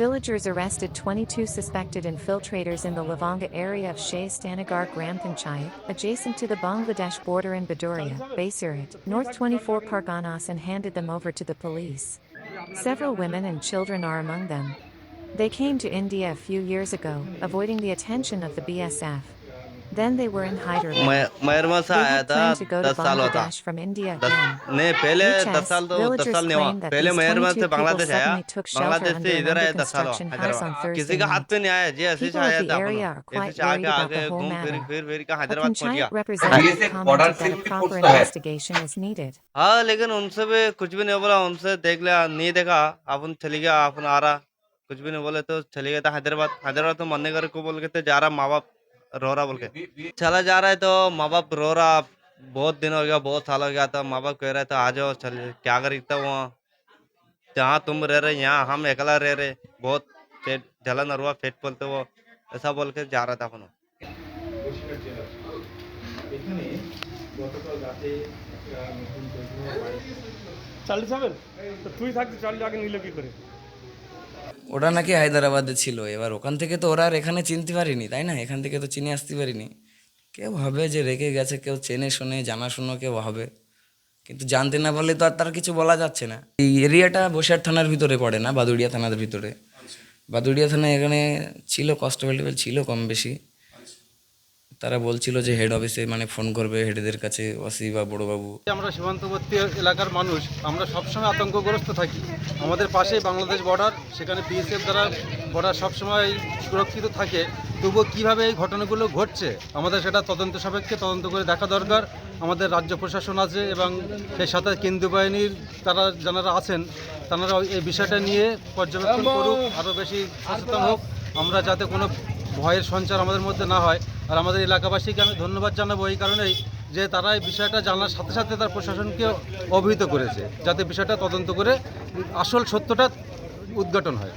Villagers arrested 22 suspected infiltrators in the Lavanga area of Shea Stanagar Gram Panchayat, adjacent to the Bangladesh border in Baduria, Basirat, North 24 Parganas and handed them over to the police. Several women and children are among them. They came to India a few years ago, avoiding the attention of the BSF. Then they were in Hyderabad. से आया था दस साल होता नहीं पहले दस साल तो दस साल नहीं हुआ पहले मयरमा से बांग्लादेश आया बांग्लादेश से इधर आया दस साल किसी का हाथ पे नहीं आया जी ऐसे आया था ऐसे आके आगे घूम फिर फिर फिर का हैदराबाद पहुँच गया हाँ लेकिन उनसे भी कुछ भी नहीं बोला उनसे देख लिया नहीं देखा। अपन चली गया अपन आ रहा। कुछ भी नहीं बोले तो चले गए था हैदराबाद। हैदराबाद तो मरने घर को बोल के जा रहा माँ बाप। रो रहा बोल के चला जा रहा है तो माँ बाप रो रहा बहुत दिन हो गया बहुत साल हो गया था माँ बाप कह रहे थे आ जाओ चल क्या कर इतना वहाँ जहाँ तुम रह रहे यहाँ हम अकेला रह रहे बहुत पेट जलन और हुआ पेट बोलते वो ऐसा बोल के जा रहा था अपन বসিরহাট জেলা এখানে গতকাল রাতে একটা নতুন তৈরি হওয়া বাড়ি চার্লি যাবেন তো তুই থাকতে চার্লি আগে নিলে কি করে ওরা নাকি হায়দ্রাবাদে ছিল। এবার ওখান থেকে তো ওরা আর এখানে চিনতে পারিনি, তাই না? এখান থেকে তো চিনে আসতে পারিনি। কেউ হবে যে রেখে গেছে, কেউ চেনে শুনে, জানাশুনো কেউ হবে। কিন্তু জানতে না পারলে তো আর তার কিছু বলা যাচ্ছে না। এই এরিয়াটা বসিরহাট থানার ভিতরে পড়ে না, বাদুড়িয়া থানার ভিতরে। বাদুড়িয়া থানা এখানে ছিল কনস্টেবল ছিল কম বেশি। তারা বলছিল যে হেড অফিসে মানে ফোন করবে হেডেদের কাছে ওসি বা বড়োবাবু। আমরা সীমান্তবর্তী এলাকার মানুষ, আমরা সবসময় আতঙ্কগ্রস্ত থাকি। আমাদের পাশেই বাংলাদেশ বর্ডার সেখানে বিএসএফ দ্বারা বর্ডার সবসময় সুরক্ষিত থাকে। তবুও কীভাবে এই ঘটনাগুলো ঘটছে, আমাদের সেটা তদন্ত সাপেক্ষে তদন্ত করে দেখা দরকার। আমাদের রাজ্য প্রশাসন আছে এবং সেই সাথে কেন্দ্রীয় বাহিনীর তারা যারা আছেন তারা এই বিষয়টা নিয়ে পর্যবেক্ষণ করুক আরও বেশি সচেতন হোক। আমরা যাতে কোনো ভয়ের সঞ্চার আমাদের মধ্যে না হয়। আর আমাদের এলাকাবাসীকে আমি ধন্যবাদ জানাব এই কারণেই যে তারা এই বিষয়টা জানার সাথে সাথে তার প্রশাসনকে অবহিত করেছে, যাতে বিষয়টা তদন্ত করে আসল সত্যটা উদ্ঘাটন হয়।